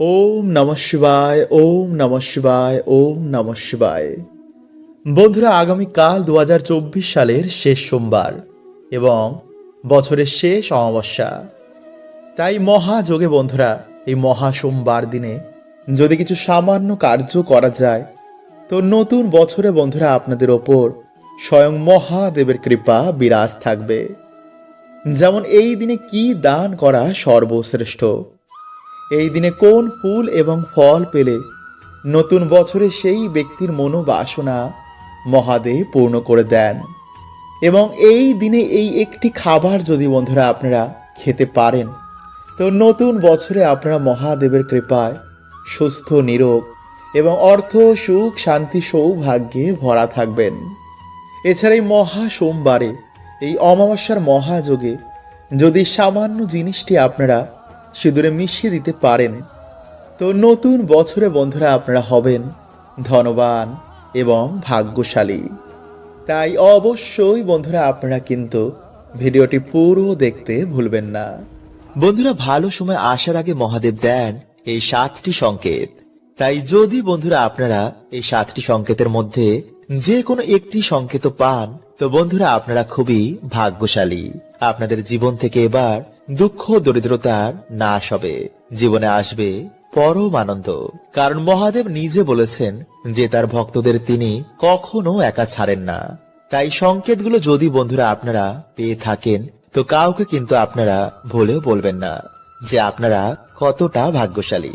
ওম নম শিবায়, ওম নম শিবায়, ওম নম শিবায়। বন্ধুরা, আগামীকাল দু হাজার চব্বিশ সালের শেষ সোমবার এবং বছরের শেষ অমাবস্যা। তাই মহাযোগে বন্ধুরা, এই মহা সোমবার দিনে যদি কিছু সামান্য কার্য করা যায়, তো নতুন বছরে বন্ধুরা আপনাদের ওপর স্বয়ং মহাদেবের কৃপা বিরাজ থাকবে। যেমন এই দিনে কি দান করা সর্বশ্রেষ্ঠ এই দিনে কোন ফুল এবং ফল পেলে নতুন বছরে সেই ব্যক্তির মনোবাসনা মহাদেব পূর্ণ করে দেন। এবং এই দিনে এই একটি খাবার যদি বন্ধুরা আপনারা খেতে পারেন, তো নতুন বছরে আপনারা মহাদেবের কৃপায় সুস্থ, নিরোগ এবং অর্থ, সুখ, শান্তি, সৌভাগ্যে ভরা থাকবেন। এছাড়া এই মহা সোমবারে, এই অমাবস্যার মহাযোগে যদি সামান্য জিনিসটি আপনারা সিঁদুরে মিশিয়ে দিতে পারেন। তো নতুন বছরে বন্ধুরা আপনারা হবেন ধনবান এবং ভাগ্যশালী। তাই অবশ্যই বন্ধুরা আপনারা কিন্তু ভিডিওটি পুরো দেখতে ভুলবেন না। বন্ধুরা ভালো সময় আসার আগে মহাদেব দেন এই সাতটি সংকেত। তাই যদি বন্ধুরা আপনারা এই সাতটি সংকেতের মধ্যে যে কোনো একটি সংকেত পান, তো বন্ধুরা আপনারা খুবই ভাগ্যশালী। আপনাদের জীবন থেকে এবার দুঃখ দরিদ্রতার নাশ হবে। জীবনে আসবে পরম আনন্দ। কারণ মহাদেব নিজে বলেছেন যে তার ভক্তদের তিনি কখনো একা ছাড়েন না। তাই সংকেতগুলো যদি বন্ধুরা আপনারা পেয়ে থাকেন, তো কাউকে কিন্তু আপনারা ভুলেও বলবেন না যে আপনারা কতটা ভাগ্যশালী।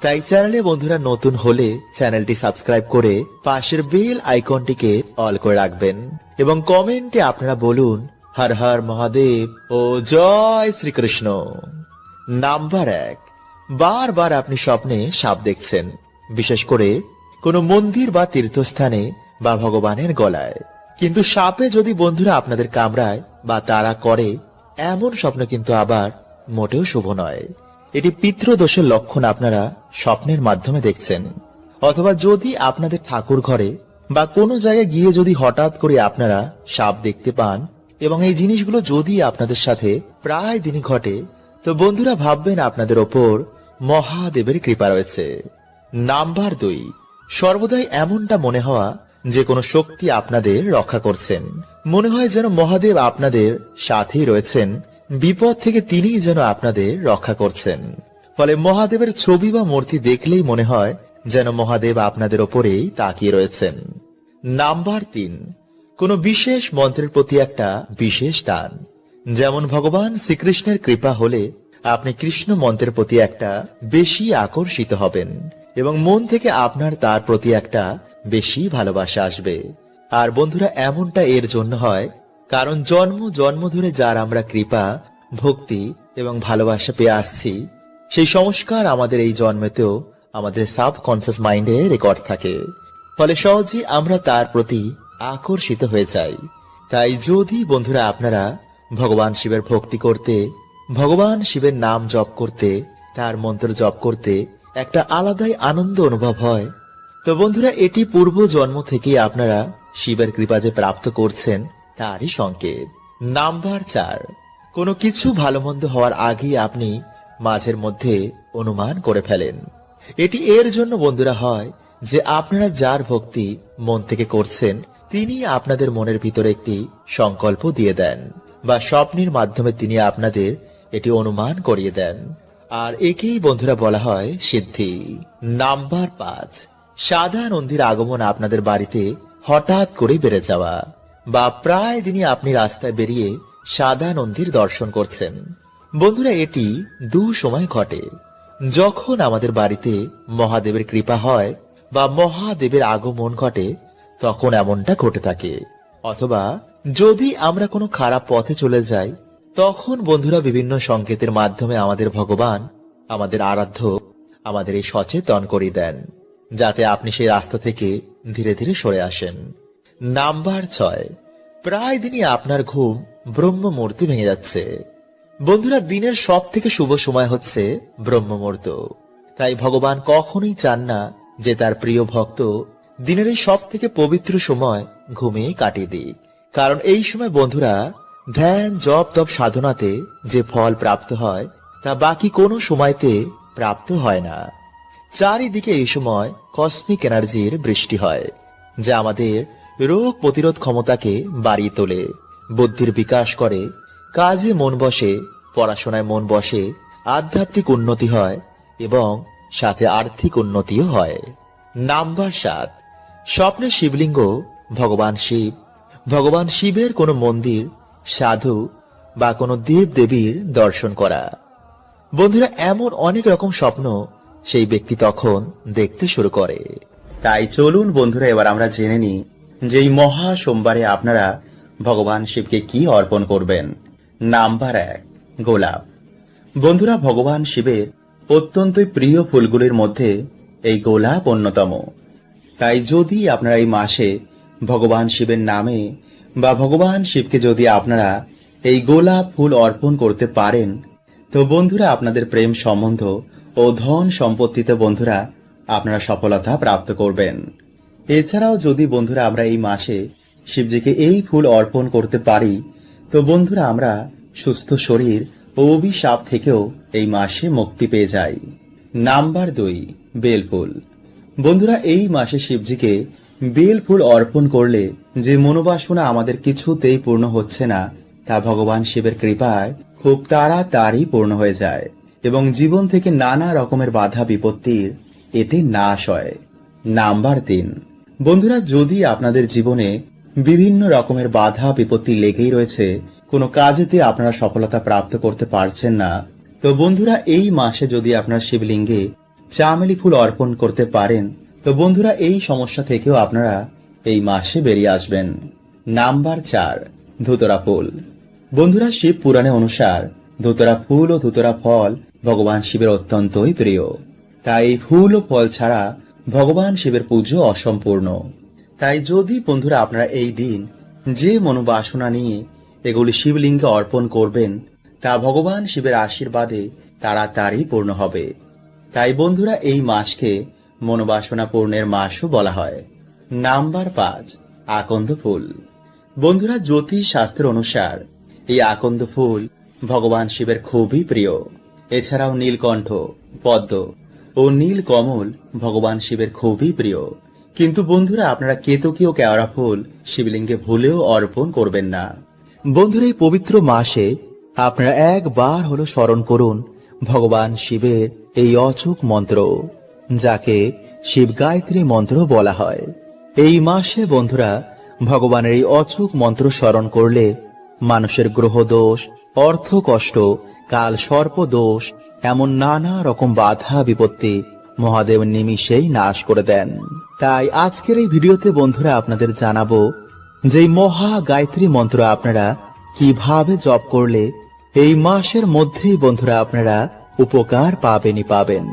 তাই চ্যানেলে বন্ধুরা নতুন হলে চ্যানেলটি সাবস্ক্রাইব করে পাশের বেল আইকনটিকে অল করে রাখবেন এবং কমেন্টে আপনারা বলুন হর হর মহাদেব, ও জয় শ্রীকৃষ্ণ। নাম্বার এক, বারবার আপনি স্বপ্নে সাপ দেখছেন, বিশেষ করে কোনো মন্দির বা তীর্থস্থানে বা ভগবানের গলায়। কিন্তু সাপে যদি বন্ধুরা আপনাদের কামড়ায় বা তারা করে, এমন স্বপ্ন কিন্তু আবার মোটেও শুভ নয়। এটি পিতৃদোষের লক্ষণ আপনারা স্বপ্নের মাধ্যমে দেখছেন। অথবা যদি আপনাদের ঠাকুর ঘরে বা কোনো জায়গায় গিয়ে যদি হঠাৎ করে আপনারা সাপ দেখতে পান এবং এই জিনিসগুলো যদি আপনাদের সাথে প্রায় দিনই ঘটে, তো বন্ধুরা ভাববেন আপনাদের ওপর মহাদেবের কৃপা রয়েছে। নাম্বার দুই, সর্বদাই এমনটা মনে হওয়া যে কোনো শক্তি আপনাদের রক্ষা করছেন। মনে হয় যেন মহাদেব আপনাদের সাথেই রয়েছেন, বিপদ থেকে তিনিই যেন আপনাদের রক্ষা করছেন। ফলে মহাদেবের ছবি বা মূর্তি দেখলেই মনে হয় যেন মহাদেব আপনাদের ওপরেই তাকিয়ে রয়েছেন। নাম্বার তিন কোনো বিশেষ মন্ত্রের প্রতি একটা বিশেষ টান। যেমন ভগবান শ্রীকৃষ্ণের কৃপা হলে আপনি কৃষ্ণ মন্ত্রের প্রতি একটা বেশি আকর্ষিত হবেন এবং মন থেকে আপনার তার প্রতি একটা বেশি ভালোবাসা আসবে। আর বন্ধুরা, এমনটা এর জন্য হয় কারণ জন্ম জন্ম ধরে যার আমরা কৃপা, ভক্তি এবং ভালোবাসা পেয়ে আসছি, সেই সংস্কার আমাদের এই জন্মেতেও আমাদের সাবকনসিয়াস মাইন্ডে রেকর্ড থাকে। ফলে সহজেই আমরা তার প্রতি আকর্ষিত হয়ে যাই তাই যদি বন্ধুরা আপনারা ভগবান শিবের ভক্তি করতে, ভগবান শিবের নাম জপ করতে, তার মন্ত্র জপ করতে একটা আলাদাই আনন্দ অনুভব হয়, তো বন্ধুরা এটি পূর্ব জন্ম থেকে আপনারা শিবের কৃপা যে প্রাপ্ত করছেন, তারই সংকেত। নাম্বার চার, কোনো কিছু ভালো মন্দ হওয়ার আগেই আপনি মাঝের মধ্যে অনুমান করে ফেলেন। এটি এর জন্য বন্ধুরা হয় যে আপনারা যার ভক্তি মন থেকে করছেন তিনি আপনাদের মনের ভিতরে একটি সংকল্প দিয়ে দেন, বা স্বপ্নের মাধ্যমে তিনি আপনাদের এটি অনুমান করিয়ে দেন। আর একেই বন্ধুরা বলা হয় সিদ্ধি। নাম্বার পাঁচ, সাদা নন্দীর আগমন আপনাদের বাড়িতে হঠাৎ করে বেড়ে যাওয়া, বা প্রায় দিনই আপনি রাস্তায় বেরিয়ে সাদা নন্দীর দর্শন করছেন। বন্ধুরা, এটি দু সময় ঘটে। যখন আমাদের বাড়িতে মহাদেবের কৃপা হয়, বা মহাদেবের আগমন ঘটে তখন এমনটা ঘটে থাকে। অথবা যদি আমরা কোনো খারাপ পথে চলে যাই, তখন বন্ধুরা বিভিন্ন সংকেতের মাধ্যমে আমাদের ভগবান, আমাদের আরাধ্য, আমাদের এই সচেতন করে দেন, যাতে আপনি সেই রাস্তা থেকে ধীরে ধীরে সরে আসেন। নাম্বার ছয়, প্রায় দিনই আপনার ঘুম ব্রহ্ম মূর্তি ভেঙে যাচ্ছে। বন্ধুরা, দিনের সব থেকে শুভ সময় হচ্ছে ব্রহ্মমূর্ত। তাই ভগবান কখনোই চান না যে তার প্রিয় ভক্ত দিনের এই সব থেকে পবিত্র সময় ঘুমিয়ে কাটিয়ে দিই। কারণ এই সময় বন্ধুরা, ধ্যান, জপ, তপ সাধনাতে যে ফল প্রাপ্ত হয়, তা বাকি কোনো সময়তে প্রাপ্ত হয় না। চারিদিকে এই সময় কসমিক এনার্জির বৃষ্টি হয়, যা আমাদের রোগ প্রতিরোধ ক্ষমতাকে বাড়িয়ে তোলে, বুদ্ধির বিকাশ করে, কাজে মন বসে, পড়াশোনায় মন বসে, আধ্যাত্মিক উন্নতি হয় এবং সাথে আর্থিক উন্নতিও হয়। নাম্বার সাত স্বপ্নে শিবলিঙ্গ, ভগবান শিব। ভগবান শিবের কোনো মন্দির, সাধু বা কোনো দেব দেবীর দর্শন করা। বন্ধুরা, এমন অনেক রকম স্বপ্ন সেই ব্যক্তি তখন দেখতে শুরু করে। তাই চলুন বন্ধুরা, এবার আমরা জেনে নিই যে এই মহা সোমবারে আপনারা ভগবান শিবকে কি অর্পণ করবেন। নাম্বার এক, গোলাপ। বন্ধুরা, ভগবান শিবের অত্যন্তই প্রিয় ফুলগুলির মধ্যে এই গোলাপ অন্যতম। তাই যদি আপনারা এই মাসে ভগবান শিবের নামে বা ভগবান শিবকে যদি আপনারা এই গোলাপ ফুল অর্পণ করতে পারেন, তো বন্ধুরা আপনাদের প্রেম সম্বন্ধ ও ধন সম্পত্তিতে বন্ধুরা আপনারা সফলতা প্রাপ্ত করবেন। এছাড়াও যদি বন্ধুরা আমরা এই মাসে শিবজিকে এই ফুল অর্পণ করতে পারি, তো বন্ধুরা আমরা সুস্থ শরীর ও অভিশাপ থেকেও এই মাসে মুক্তি পেয়ে যাই। নাম্বার দুই, বেলফুল। বন্ধুরা, এই মাসে শিবজিকে বেল ফুল অর্পণ করলে যে মনোবাসনা আমাদের কিছুতেই পূর্ণ হচ্ছে না, তা ভগবান শিবের কৃপায় খুব তাড়াতাড়ি পূর্ণ হয়ে যায় এবং জীবন থেকে নানা রকমের বাধা বিপত্তির এতে নাশ হয়। নাম্বার তিন। বন্ধুরা, যদি আপনাদের জীবনে বিভিন্ন রকমের বাধা বিপত্তি লেগেই রয়েছে, কোনো কাজেতে আপনারা সফলতা প্রাপ্ত করতে পারছেন না, তো বন্ধুরা, এই মাসে যদি আপনার শিবলিঙ্গে চামেলি ফুল অর্পণ করতে পারেন, তো বন্ধুরা এই সমস্যা থেকেও আপনারা এই মাসে বেরিয়ে আসবেন। নাম্বার চার, ধুতরা ফুল। বন্ধুরা, শিব পুরাণে অনুসার ধুতরা ফুল ও ধুতরা ফল ভগবান শিবের অত্যন্তই প্রিয়। তাই ফুল ও ফল ছাড়া ভগবান শিবের পুজো অসম্পূর্ণ। তাই যদি বন্ধুরা আপনারা এই দিন যে মনোবাসনা নিয়ে এগুলি শিবলিঙ্গে অর্পণ করবেন, তা ভগবান শিবের আশীর্বাদে তাড়াতাড়ি পূর্ণ হবে। তাই বন্ধুরা এই মাসকে মনোবাসনা পূর্ণের মাসও বলা হয়। নাম্বার পাঁচ, আকন্দ ফুল। বন্ধুরা, জ্যোতিষ শাস্ত্র অনুসার এই আকন্দ ফুল ভগবান শিবের খুবই প্রিয়। এছাড়াও নীলকণ্ঠ, পদ্ম ও নীল কমল ভগবান শিবের খুবই প্রিয়। কিন্তু বন্ধুরা, আপনারা কেতকীয় কেওড়া ফুল শিবলিঙ্গে ভুলেও অর্পণ করবেন না। বন্ধুরা, এই পবিত্র মাসে আপনারা একবার হলো স্মরণ করুন ভগবান শিবের এই অচুক মন্ত্র, যাকে শিব গায়ত্রী মন্ত্র বলা হয়। এই মাসে বন্ধুরা, ভগবানের এই অচুক মন্ত্র স্মরণ করলে মানুষের গ্রহ দোষ অর্থ কষ্ট কাল সর্প দোষ এমন নানা রকম বাধা, বিপত্তি মহাদেব নিমিষেই নাশ করে দেন। তাই আজকের এই ভিডিওতে বন্ধুরা আপনাদের জানাব যে মহা গায়ত্রী মন্ত্র আপনারা কীভাবে জপ করলে এই মাসের মধ্যেই বন্ধুরা আপনারা উপকার পাবেনই পাবেন।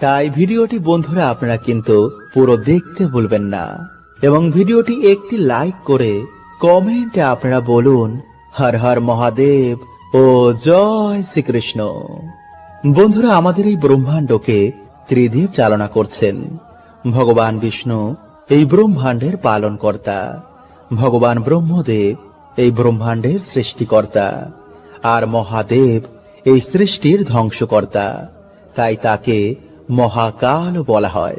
তাই ভিডিওটি বন্ধুরা আপনারা কিন্তু পুরো দেখতে ভুলবেন না। এবং ভিডিওটি একটি লাইক করে কমেন্টে আপনারা বলুন, হর হর মহাদেব ও জয় শ্রীকৃষ্ণ। বন্ধুরা, আমাদের এই ব্রহ্মাণ্ডকে ত্রিদেব চালনা করছেন। ভগবান বিষ্ণু এই ব্রহ্মাণ্ডের পালনকর্তা। ভগবান ব্রহ্মদেব এই ব্রহ্মাণ্ডের সৃষ্টিকর্তা। আর মহাদেব এই সৃষ্টির ধ্বংসকর্তা। তাই তাকে মহাকাল বলা হয়।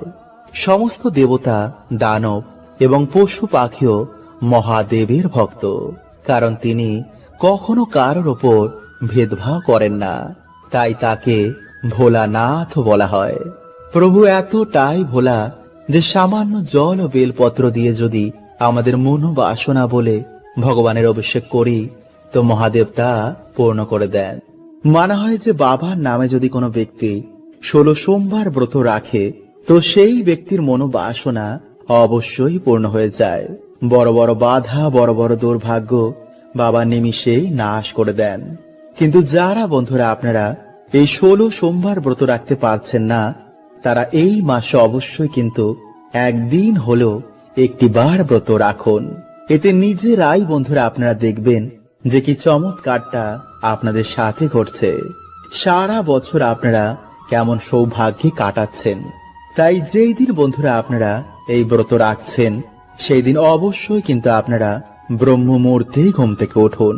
সমস্ত দেবতা, দানব এবং পশু পাখিও মহাদেবের ভক্ত, কারণ তিনি কখনো কারোর ওপর ভেদভাব করেন না। তাই তাকে ভোলানাথ বলা হয়। প্রভু, এতটাই ভোলা যে সামান্য জল ও বেলপত্র দিয়ে যদি আমাদের মনোবাসনা বলে ভগবানের অভিষেক করি, তো মহাদেব তা পূর্ণ করে দেন। মানা হয় যে বাবার নামে যদি কোনো ব্যক্তি ষোলো সোমবার ব্রত রাখে, তো সেই ব্যক্তির মনোবাসনা অবশ্যই পূর্ণ হয়ে যায়। বড় বড় বাধা, বড় বড় দুর্ভাগ্য বাবা নিমিষেই নাশ করে দেন। কিন্তু যারা বন্ধুরা আপনারা এই ষোলো সোমবার ব্রত রাখতে পারছেন না, তারা এই মাসে অবশ্যই কিন্তু একদিন হলো একটি বার ব্রত রাখুন। এতে নিজেরাই বন্ধুরা আপনারা দেখবেন যে কি চমৎকারটা আপনাদের সাথে ঘটছে। সারা বছর আপনারা কেমন সৌভাগ্যে কাটাচ্ছেন। তাই যেই দিন বন্ধুরা আপনারা এই ব্রত রাখছেন, সেই দিন অবশ্যই কিন্তু আপনারা ব্রহ্ম মুহূর্তেই ঘুম থেকে উঠুন।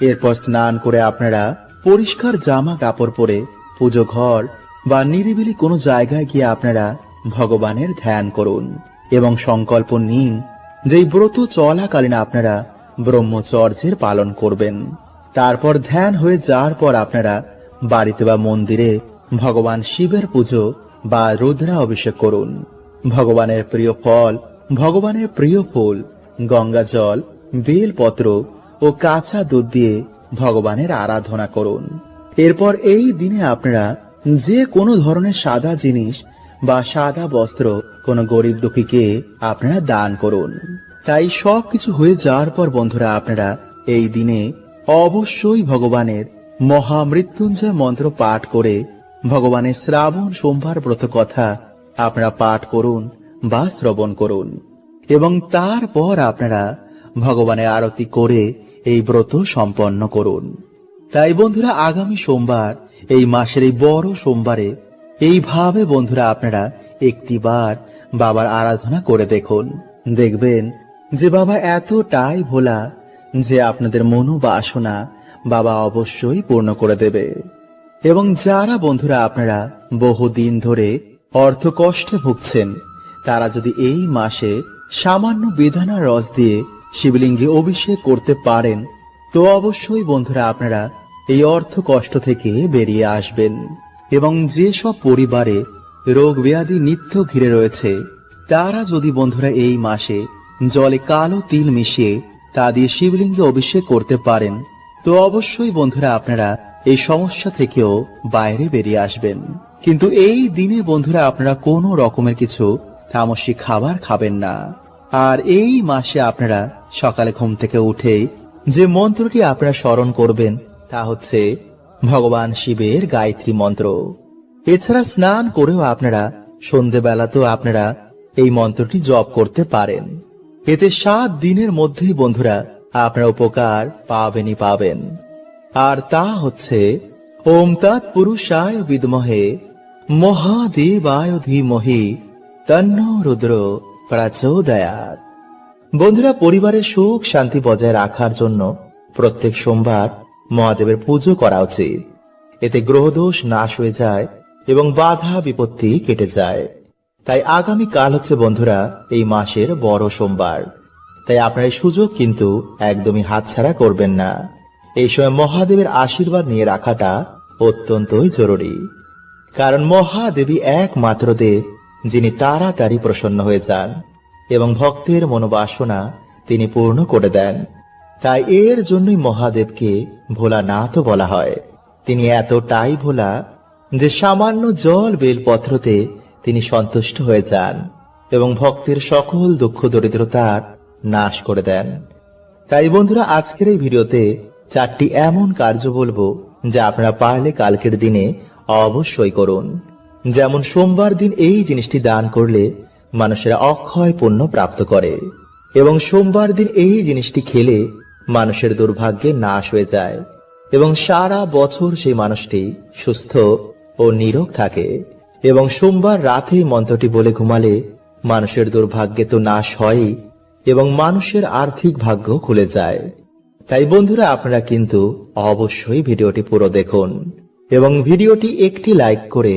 এরপর স্নান করে আপনারা পরিষ্কার জামা কাপড় পরে পুজো ঘর বা নিরিবিলি কোনো জায়গায় গিয়ে আপনারা ভগবানের ধ্যান করুন এবং সংকল্প নিন যে ব্রত চলাকালীন আপনারা ব্রহ্মচর্যের পালন করবেন। তারপর ধ্যান হয়ে যাওয়ার পর আপনারা বাড়িতে বা মন্দিরে ভগবান শিবের পুজো বা রুদ্রা অভিষেক করুন। ভগবানের প্রিয় ফল, ভগবানের প্রিয় ফুল, গঙ্গা জল, বেলপত্র ও কাঁচা দুধ দিয়ে ভগবানের আরাধনা করুন। এরপর এই দিনে আপনারা যে কোনো ধরনের সাদা জিনিস বা সাদা বস্ত্র কোনো গরিব দুঃখীকে আপনারা দান করুন। তাই সব কিছু হয়ে যাওয়ার পর, বন্ধুরা, আপনারা এই দিনে অবশ্যই ভগবানের মহামৃত্যুঞ্জয় মন্ত্র পাঠ করে ভগবানের শ্রাবণ সোমবার ব্রত কথা আপনারা পাঠ করুন বা শ্রবণ করুন। এবং তারপর আপনারা ভগবানের আরতি করে এই ব্রত সম্পন্ন করুন। তাই, বন্ধুরা, আগামী সোমবার, এই মাসের এই বড় সোমবারে এইভাবে, বন্ধুরা, আপনারা একটিবার বাবার আরাধনা করে দেখুন। দেখবেন যে বাবা এতটাই ভোলা যে আপনাদের মনোবাসনা বাবা অবশ্যই পূর্ণ করে দেবে। এবং যারা বন্ধুরা আপনারা বহুদিন ধরে অর্থ কষ্টে ভুগছেন, তারা যদি এই মাসে সামান্য বেদানা রস দিয়ে শিবলিঙ্গে অভিষেক করতে পারেন, তো অবশ্যই বন্ধুরা আপনারা এই অর্থ কষ্ট থেকে বেরিয়ে আসবেন। এবং যেসব পরিবারে রোগ ব্যাধি নিত্য ঘিরে রয়েছে, তারা যদি বন্ধুরা এই মাসে জলে কালো তিল মিশিয়ে তা দিয়ে শিবলিঙ্গে অভিষেক করতে পারেন, তো অবশ্যই বন্ধুরা আপনারা এই সমস্যা থেকেও বাইরে বেরিয়ে আসবেন। কিন্তু এই দিনে বন্ধুরা আপনারা কোনো রকমের কিছু তামসিক খাবার খাবেন না। আর এই মাসে আপনারা সকালে ঘুম থেকে উঠে যে মন্ত্রটি আপনারা স্মরণ করবেন, তা হচ্ছে ভগবান শিবের গায়ত্রী মন্ত্র। এছাড়া স্নান করেও আপনারা সন্ধেবেলাতেও আপনারা এই মন্ত্রটি জপ করতে পারেন। এতে সাত দিনের মধ্যেই বন্ধুরা আপনারা উপকার পাবেনই পাবেন। আর তা হচ্ছে, ওম তৎ পুরুষায় বিদমহে, মহাদেবায় ধীমহি, তন্ন রুদ্র প্রচোদয়াত বন্ধুরা পরিবারের সুখ শান্তি বজায় রাখার জন্য প্রত্যেক সোমবার মহাদেবের পুজো করা উচিত। এতে গ্রহদোষ নাশ হয়ে যায় এবং বাধা বিপত্তি কেটে যায়। তাই আগামী কাল হচ্ছে বন্ধুরা এই মাসের বড় সোমবার। তাই আপনার এই সুযোগ কিন্তু একদমই হাতছাড়া করবেন না। এই সময় মহাদেবের আশীর্বাদ নিয়ে রাখাটা অত্যন্তই জরুরি। কারণ মহাদেবী একমাত্র দেব, যিনি তাড়াতাড়ি প্রসন্ন হয়ে যান এবং ভক্তের মনোবাসনা তিনি পূর্ণ করে দেন। তাই এর জন্যই মহাদেবকে ভোলানাথও বলা হয়। তিনি এতটাই ভোলা যে সামান্য জল বেলপত্রতে তিনি সন্তুষ্ট হয়ে যান এবং ভক্তের সকল দুঃখ দরিদ্রতার নাশ করে দেন। তাই বন্ধুরা, আজকের এই ভিডিওতে চারটি এমন কার্য বলব যা আপনারা পারলে কালকের দিনে অবশ্যই করুন। যেমন সোমবার দিন এই জিনিসটি দান করলে মানুষেরা অক্ষয় পণ্য প্রাপ্ত করে এবং সোমবার দিন এই জিনিসটি খেলে মানুষের দুর্ভাগ্যে নাশ হয়ে যায় এবং সারা বছর সেই মানুষটি সুস্থ ও নিরোগ থাকে। এবং সোমবার রাতে মন্ত্রটি বলে ঘুমালে মানুষের দুর্ভাগ্যে তো নাশ হয়ই এবং মানুষের আর্থিক ভাগ্য খুলে যায়। তাই বন্ধুরা, আপনারা কিন্তু অবশ্যই ভিডিওটি পুরো দেখুন এবং ভিডিওটি একটি লাইক করে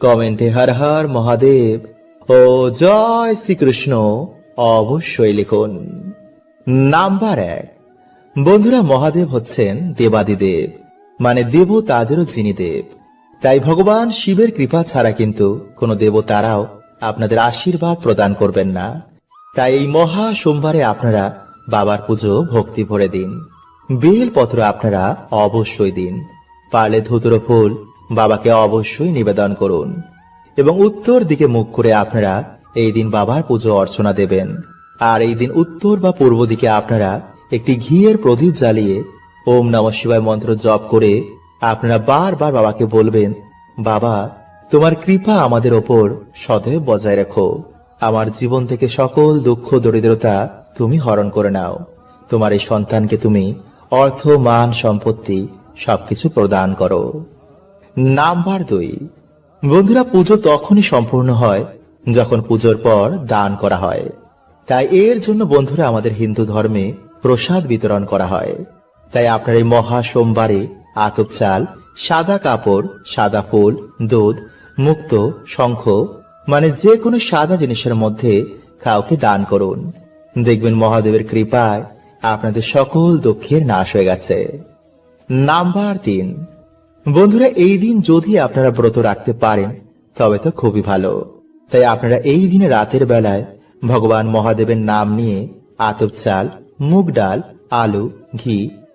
কমেন্টে হর হর মহাদেব ও জয় শ্রীকৃষ্ণ অবশ্যই লিখুন। নাম্বার এক, বন্ধুরা মহাদেব হচ্ছেন দেবাদিদেব মানে দেব তাদেরও যিনি দেব। তাই ভগবান শিবের কৃপা ছাড়া কিন্তু কোনো দেবতারাও আপনাদের আশীর্বাদ প্রদান করবেন না। তাই এই মহা সোমবারে আপনারা বাবার পুজো, ভক্তি ভরে দিন। বেলপত্র আপনারা অবশ্যই দিন। পারলে ধুতুরো ফুল বাবাকে অবশ্যই নিবেদন করুন। এবং উত্তর দিকে মুখ করে আপনারা এই দিন বাবার পুজো অর্চনা দেবেন। আর এই দিন উত্তর বা পূর্ব দিকে আপনারা একটি ঘিয়ের প্রদীপ জ্বালিয়ে ওম নম শিবায় মন্ত্র জপ করে আপনারা বারবার বাবাকে বলবেন, বাবা, তোমার কৃপা আমাদের ওপর সদৈব বজায় রেখো। আমার জীবন থেকে সকল দুঃখ, দরিদ্রতা তুমি হরণ করে নাও। তোমার এই সন্তানকে তুমি অর্থ, মান, সম্পত্তি সবকিছু প্রদান করো। নাম্বার দুই। বন্ধুরা, পুজো তখনই সম্পূর্ণ হয় যখন পুজোর পর দান করা হয়। তাই এর জন্য বন্ধুরা, আমাদের হিন্দু ধর্মে প্রসাদ বিতরণ করা হয়। তাই আপনার এই মহা সোমবারে আতপ চাল, সাদা কাপড়, সাদা ফুল, দুধ, মুক্ত, শঙ্খ মানে যে কোনো সাদা জিনিসের মধ্যে কাউকে দান করুন। দেখবেন মহাদেবের কৃপায় আপনাদের সকল দুঃখের নাশ হয়ে গেছে। নাম্বার তিন। বন্ধুরা, এই দিন যদি আপনারা ব্রত রাখতে পারেন, তবে তো খুবই ভালো। তাই আপনারা এই দিনে রাতের বেলায় ভগবান মহাদেবের নাম নিয়ে আতপ চাল, মুগ ডাল, আলু, ঘি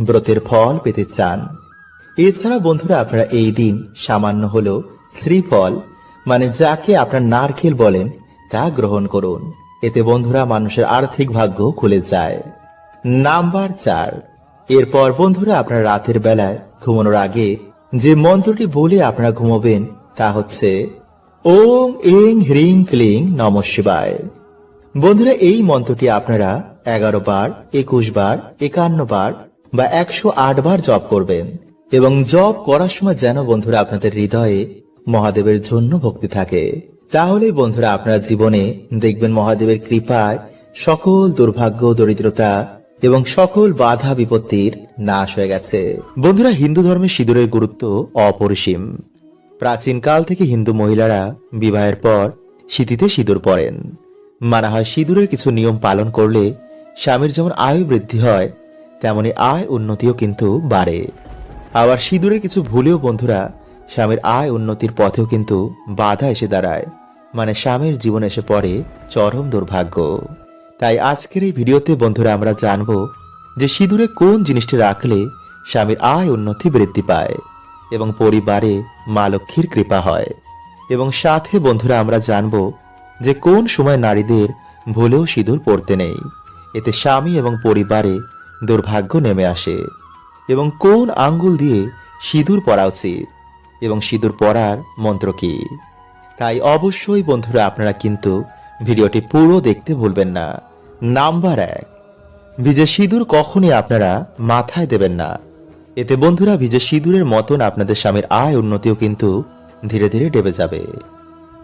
ব্রতের ফল পেতে চান। এছাড়া বন্ধুরা, আপনারা এই দিন সামান্য হলো শ্রীফল মানে যাকে আপনার নারকেল বলেন, তা গ্রহণ করুন। এতে বন্ধুরা মানুষের আর্থিক ভাগ্য খুলে যায়। নাম্বার চার। এরপর বন্ধুরা, আপনার রাতের বেলায় ঘুমানোর আগে যে মন্ত্রটি বলে আপনারা ঘুমাবেন, তা হচ্ছে ওং এং হ্রিং ক্লিং নম শিবায়। বন্ধুরা, এই মন্ত্রটি আপনারা এগারো বার, একুশ বার, একান্ন বার বা একশো আট বার জপ করবেন। এবং জপ করার সময় যেন বন্ধুরা আপনাদের হৃদয়ে মহাদেবের জন্য ভক্তি থাকে। তাহলেই বন্ধুরা আপনার জীবনে দেখবেন মহাদেবের কৃপায় সকল দুর্ভাগ্য, দরিদ্রতা এবং সকল বাধা, বিপত্তির নাশ হয়ে গেছে। বন্ধুরা, হিন্দু ধর্মে সিঁদুরের গুরুত্ব অপরিসীম। প্রাচীনকাল থেকে হিন্দু মহিলারা বিবাহের পর শীতিতে সিঁদুর পরেন। মানা হয় সিঁদুরের কিছু নিয়ম পালন করলে স্বামীর যেমন আয়ু বৃদ্ধি হয় তেমনি আয় উন্নতিও কিন্তু বাড়ে। আবার সিঁদুরে কিছু ভুলেও বন্ধুরা, স্বামীর আয় উন্নতির পথেও কিন্তু বাধা এসে দাঁড়ায়। মানে স্বামীর জীবনে এসে পড়ে চরম দুর্ভাগ্য। তাই আজকের এই ভিডিওতে বন্ধুরা আমরা জানব যে সিঁদুরে কোন জিনিসটি রাখলে স্বামীর আয় উন্নতি বৃদ্ধি পায় এবং পরিবারে মা লক্ষ্মীর কৃপা হয়। এবং সাথে বন্ধুরা আমরা জানব যে কোন সময় নারীদের ভুলেও সিঁদুর পড়তে নেই। এতে স্বামী এবং পরিবারে দুর্ভাগ্য নেমে আসে এবং কোন আঙ্গুল দিয়ে সিঁদুর পরা উচিত এবং সিঁদুর পরার মন্ত্র কি? তাই অবশ্যই বন্ধুরা আপনারা কিন্তু ভিডিওটি পুরো দেখতে ভুলবেন না। নাম্বার এক, ভিজে সিঁদুর কখনই আপনারা মাথায় দেবেন না। এতে বন্ধুরা ভিজে সিঁদুরের মতন আপনাদের স্বামীর আয় উন্নতিও কিন্তু ধীরে ধীরে ডেবে যাবে।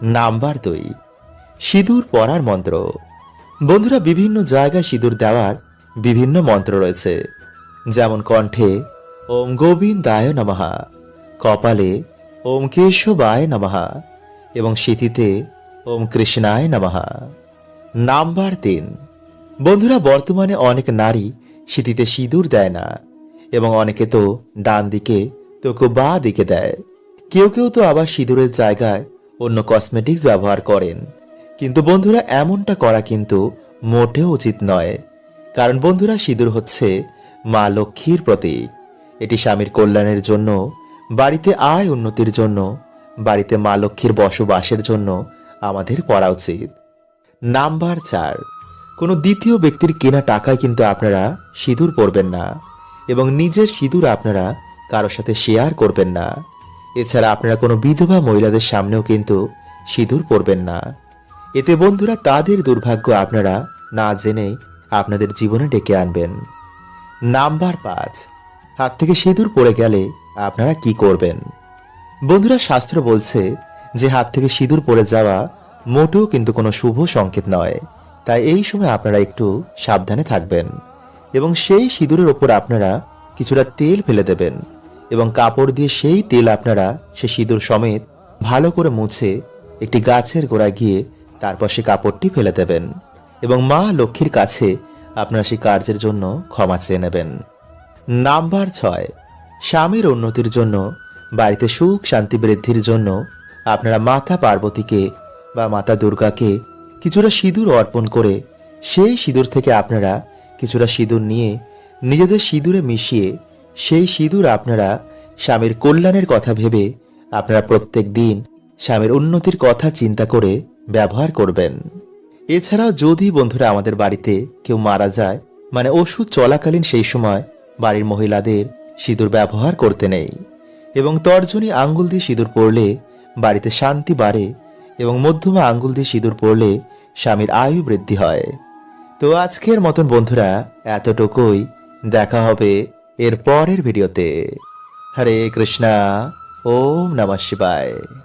নাম্বার দুই, সিঁদুর পরার মন্ত্র। বন্ধুরা বিভিন্ন জায়গায় সিঁদুর দেওয়ার বিভিন্ন মন্ত্র রয়েছে, যেমন কণ্ঠে ওম গোবিন্দায় নমহা কপালে ওম কেশবায় নমহা এবং সিথিতে ওম কৃষ্ণায় নমহা নাম্বার তিন। বন্ধুরা, বর্তমানে অনেক নারী সিথিতে সিঁদুর দেয় না, এবং অনেকে তো ডান দিকে, তো কেউ বা দিকে দেয়। কেউ কেউ তো আবার সিঁদুরের জায়গায় অন্য কসমেটিক্স ব্যবহার করেন। কিন্তু বন্ধুরা, এমনটা করা কিন্তু মোটেও উচিত নয়। কারণ বন্ধুরা, সিঁদুর হচ্ছে মা লক্ষ্মীর প্রতীক। এটি স্বামীর কল্যাণের জন্য, বাড়িতে আয় উন্নতির জন্য, বাড়িতে মা লক্ষ্মীর বসবাসের জন্য আমাদের করা উচিত। নাম্বার চার, কোনো দ্বিতীয় ব্যক্তির কেনা টাকায় কিন্তু আপনারা সিঁদুর পরবেন না এবং নিজের সিঁদুর আপনারা কারোর সাথে শেয়ার করবেন না। এছাড়া আপনারা কোনো বিধবা মহিলাদের সামনেও কিন্তু সিঁদুর পরবেন না। এতে বন্ধুরা, তাদের দুর্ভাগ্য আপনারা না জেনেই আপনাদের জীবনে ডেকে আনবেন। নাম্বার পাঁচ, হাত থেকে সিঁদুর পড়ে গেলে আপনারা কি করবেন? বন্ধুরা, শাস্ত্র বলছে যে হাত থেকে সিঁদুর পড়ে যাওয়া মোটেও কিন্তু কোনো শুভ সংকেত নয়। তাই এই সময় আপনারা একটু সাবধানে থাকবেন এবং সেই সিঁদুরের ওপর আপনারা কিছুটা তেল ফেলে দেবেন এবং কাপড় দিয়ে সেই তেল আপনারা সে সিঁদুর সমেত ভালো করে মুছে একটি গাছের গোড়ায় গিয়ে তারপর সে কাপড়টি ফেলে দেবেন। এবং মা লক্ষ্মীর কাছে আপনারা সেই কার্যের জন্য ক্ষমা চেয়ে নেবেন। নাম্বার ছয়, স্বামীর উন্নতির জন্য, বাড়িতে সুখ, শান্তি, বৃদ্ধির জন্য আপনারা মাতা পার্বতীকে বা মাতা দুর্গাকে কিছুটা সিঁদুর অর্পণ করে, সেই সিঁদুর থেকে আপনারা কিছুটা সিঁদুর নিয়ে, নিজেদের সিঁদুরে মিশিয়ে, সেই সিঁদুর আপনারা স্বামীর কল্যাণের কথা ভেবে আপনারা প্রত্যেক দিন স্বামীর উন্নতির কথা চিন্তা করে ব্যবহার করবেন। এছাড়াও যদি বন্ধুরা আমাদের বাড়িতে কেউ মারা যায় মানে ওষুধ চলাকালীন সেই সময় বাড়ির মহিলাদের সিঁদুর ব্যবহার করতে নেই এবং তর্জনী আঙ্গুল দিয়ে সিঁদুর পরলে বাড়িতে শান্তি বাড়ে এবং মধ্যমা আঙ্গুল দিয়ে সিঁদুর পড়লে স্বামীর আয়ু বৃদ্ধি হয়। তো আজকের মতন বন্ধুরা, এতটুকুই। দেখা হবে এর পরের ভিডিওতে। হরে কৃষ্ণা, ওম নমঃ শিবায়।